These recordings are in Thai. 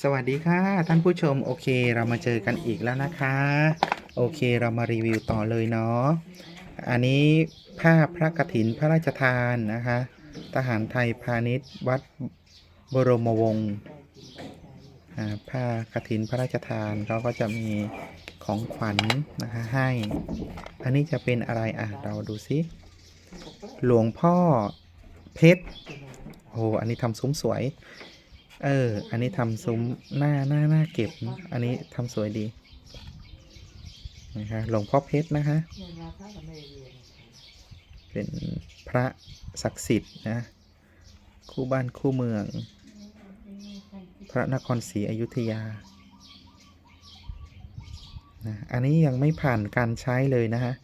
สวัสดีค่ะ ท่านผู้ชมโอเค เรามาเจอกันอีกแล้วนะคะ โอเคเรามารีวิวต่อเลยเนาะอันนี้ผ้าพพระกฐินพระราชทานนะคะ ทหารไทยพาณิชย์วัดบรมวงศ์อ่าผ้ากฐินพระราชทานเขาก็จะมีของขวัญนะคะให้ อันนี้จะเป็นอะไรอะเราดูสิหลวงพ่อเพชรโอ้อันนี้ทำซุ้มสวย เออ อันนี้ทำซุ้มหน้าหน้าหน้าเก็บ อันนี้ทำสวยดีนะคะหลวงพ่อเพชรนะคะ เป็นพระศักดิ์สิทธิ์นะ คู่บ้านคู่เมือง พระนครศรีอยุธยานะอันนี้ยังไม่ผ่านการใช้เลยนะฮะ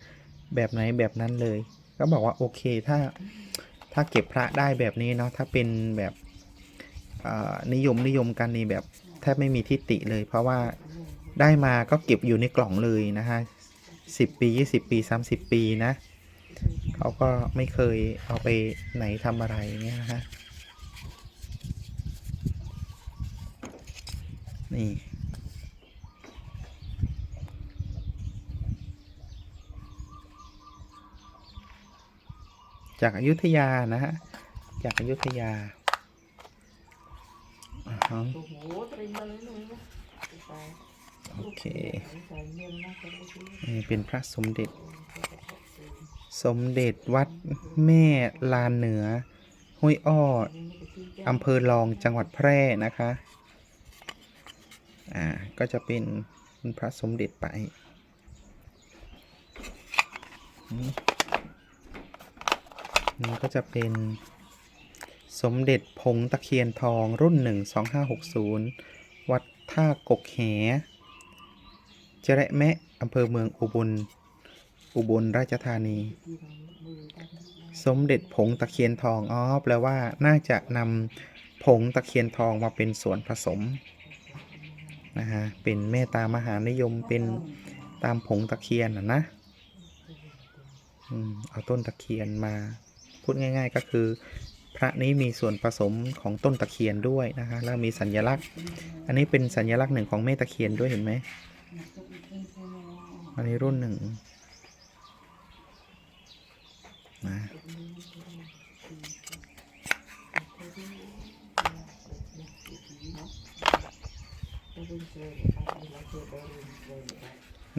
แบบไหนแบบนั้นเลย ก็บอกว่าโอเคถ้าถ้าเก็บพระได้แบบนี้เนาะถ้าเป็นแบบ นิยมนิยมกันนี่แบบแทบไม่มีทิฏฐิเลย เพราะว่าได้มาก็เก็บอยู่ในกล่องเลยนะฮะสิบปียี่สิบปีสามสิบปีนะเขาก็ไม่เคยเอาไปไหนทำอะไรเงี้ยนะฮะนี่จากอายุทยานะฮะ จากอายุทยา โอเลยหนูนะไปโอเคเงินนะใส่ไปซื้อนี่เป็นพระสมเด็จ สมเด็จวัดแม่ลานเหนือ ห้วยอ้ออำเภอรองจังหวัดแพร่นะคะ อ่า ก็จะเป็นพระสมเด็จไปอืมนี่ก็จะเป็น สมเด็จผงตะเคียนทองรุ่นหนึ่งสองห้าหกศูนย์วัดท่ากกแหเจระแมะอำเภอเมืองอุบล อุบลราชธานี สมเด็จผงตะเคียนทอง อ๋อ แปลว่าน่าจะนำผงตะเคียนทองมาเป็นส่วนผสม นะฮะ เป็นเมตตามหานิยม เป็นตามผงตะเคียนนะนะอืมเอาต้นตะเคียนมา พูดง่าย ๆ ก็คือ พระนี้มีส่วนผสมของต้นตะเคียนด้วยนะคะแล้วมีสัญลักษณ์ อันนี้เป็นสัญลักษณ์หนึ่งของแม่ตะเคียนด้วยเห็นไหมอันนี้รุ่นหนึ่งนะ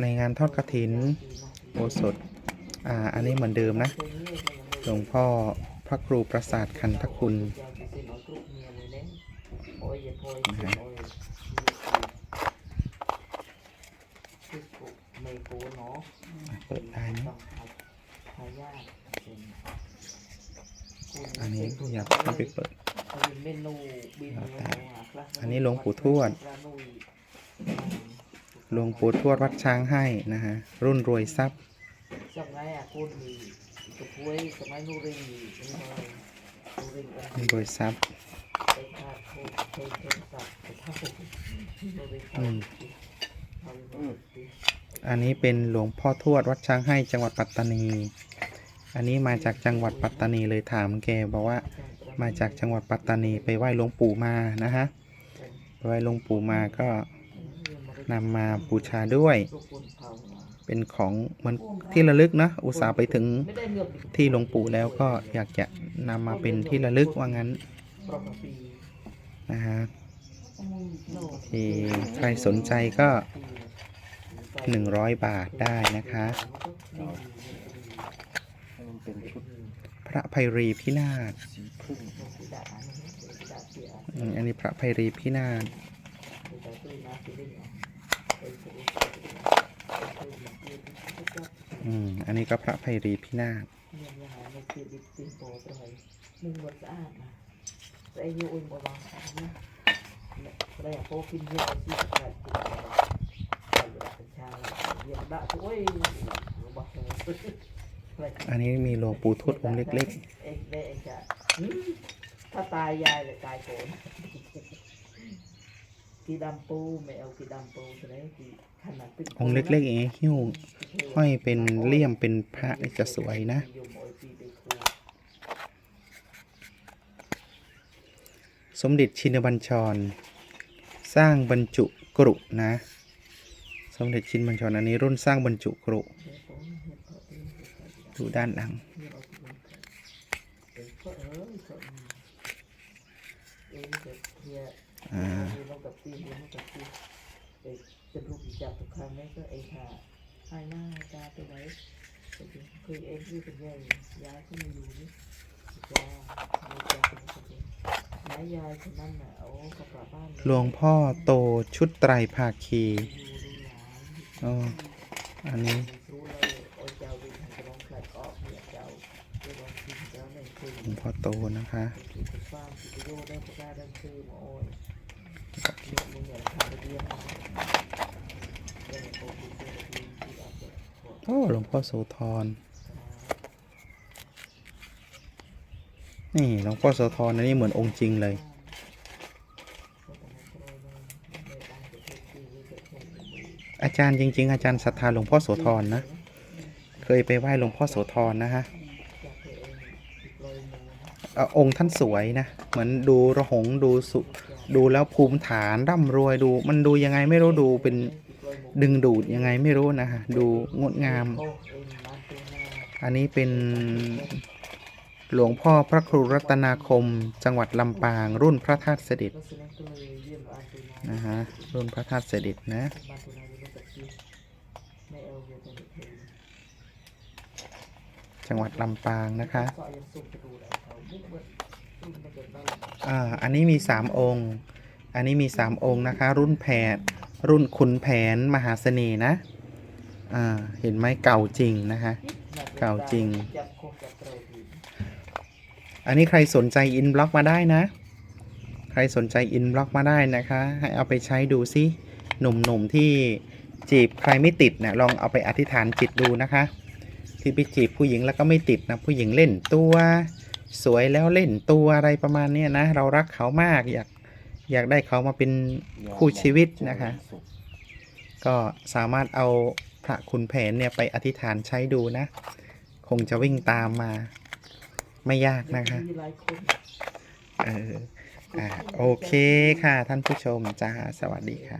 ในงานทอดกระถินโอสถอ่าอันนี้เหมือนเดิมนะหลวงพ่อ พระครูประสาทคันทคุณไม่โกเนาะเปิดได้ไหมต้องทายาทเป็นอันนี้อยากเข้าไปเปิดเป็นเมนูบินอันนี้หลวงปู่ทวดหลวงปู่ทวดวัดช้างให้นะฮะรุ่นรวยทรัพย์สมัยอะคุณมี กระพุ้ยสมัยนูริงมีนี่เลยนูริงกันรุ่นรวยทรัพย์ไปทาโคเคยเคยสับไปทาโคนูริงอืมเขาอันนี้เป็นหลวงพ่อทวดวัดช้างให้จังหวัดปัตตานี อันนี้มาจากจังหวัดปัตตานีเลยถามแกบอกว่ามาจากจังหวัดปัตตานีไปไหว้หลวงปู่มานะฮะไปไหว้หลวงปู่มาก็ นำมาบูชาด้วย เป็นของมันที่ระลึกนะอุตส่าห์ไปถึงที่หลวงปู่แล้วก็อยากจะนำมาเป็นที่ระลึกว่างั้นนะฮะที่ใครสนใจก็ 100 บาทได้นะคะ พระไพรีพินาศอันนี้พระไพรีพินาศ อืม อันนี้ก็พระไพรีพินาศนี่งไงไม่คือดิบติงโปไปเลยหนึ่งวันสะอาดนะแต่อายุอุ่นบวางนะแต่พอกินเยอะที่สุดเลยเป็นชาเย็นดะช่วยบอกอันนี้มีหลวงปู่ทวดองค์เล็กเอ็กเอ็กจะถ้าตายยายเลยตายโกน กีดำปูไม่เอากีดำปูใช่ไหมกีขนาดเป็นๆองค์เล็กๆเองหิ้วห้อยเป็นเลี่ยมเป็นพระนี่จะสวยนะสมเด็จชินบัญชร สร้างบรรจุกรุนะ สมเด็จชินบัญชรอันนี้รุ่นสร้างบรรจุกรุดูด้านหลังเดี๋ยวเอาที่มันเกิดเออเออเขาเองกับตีนดูเรากับตีนเอ้จะรูปจับทุกครั้งนี่ก็ไอ้ห่าให้หน้าตาไปไว้เคยเองที่เป็นใหญ่ย้ายขึ้นมาอยู่นี่จ้าไม่จ้าย้ายยายคนนั้นน่ะเอากลับกลับบ้านหลวงพ่อโตชุดไตรภาคีอ๋ออันนี้หลดออกเนี่ยเจ้าเจ้าวันที่เจ้าเนี่ยคือหลวงพ่อโตนะคะ โอ้หลวงพ่อโสธร นี่หลวงพ่อโสธรอันนี้เหมือนองค์จริงเลยอาจารย์จริง ๆ อาจารย์ศรัทธาหลวงพ่อโสธรนะ เคยไปไหว้หลวงพ่อโสธรนะฮะอองค์ท่านสวยนะ เหมือนดูระหงดูสุ ดูแล้วภูมิฐานร่ำรวยดู มันดูยังไงไม่รู้ดูเป็นดึงดูดยังไงไม่รู้นะฮะดูงดงาม อันนี้เป็นหลวงพ่อพระครูรัตนาคม จังหวัดลำปางรุ่นพระธาตุเสด็จนะฮะรุ่นพระธาตุเสด็จนะ จังหวัดลำปางนะคะ อ่าอันนี้มีสามองค์ อันนี้มีสามองค์นะคะ รุ่นแผดรุ่นขุนแผนมหาเสน่ห์นะ อ่า เห็นไหมเก่าจริงนะคะ เก่าจริง อันนี้ใครสนใจอินบล็อกมาได้นะ ใครสนใจอินบล็อกมาได้นะคะ ให้เอาไปใช้ดูซิ หนุ่มๆที่จีบใครไม่ติดนะลองเอาไปอธิษฐานจิตดูนะคะ ที่ไปจีบผู้หญิงแล้วก็ไม่ติดนะ ผู้หญิงเล่นตัว สวยแล้วเล่นตัวอะไรประมาณเนี้ยนะ เรารักเขามากอยากอยากได้เขามาเป็นคู่ชีวิตนะคะ ก็สามารถเอาพระคุณแผนเนี่ยไปอธิษฐานใช้ดูนะ คงจะวิ่งตามมา ไม่ยากนะคะเอออ่าโอเคค่ะท่านผู้ชมจ้าสวัสดีค่ะ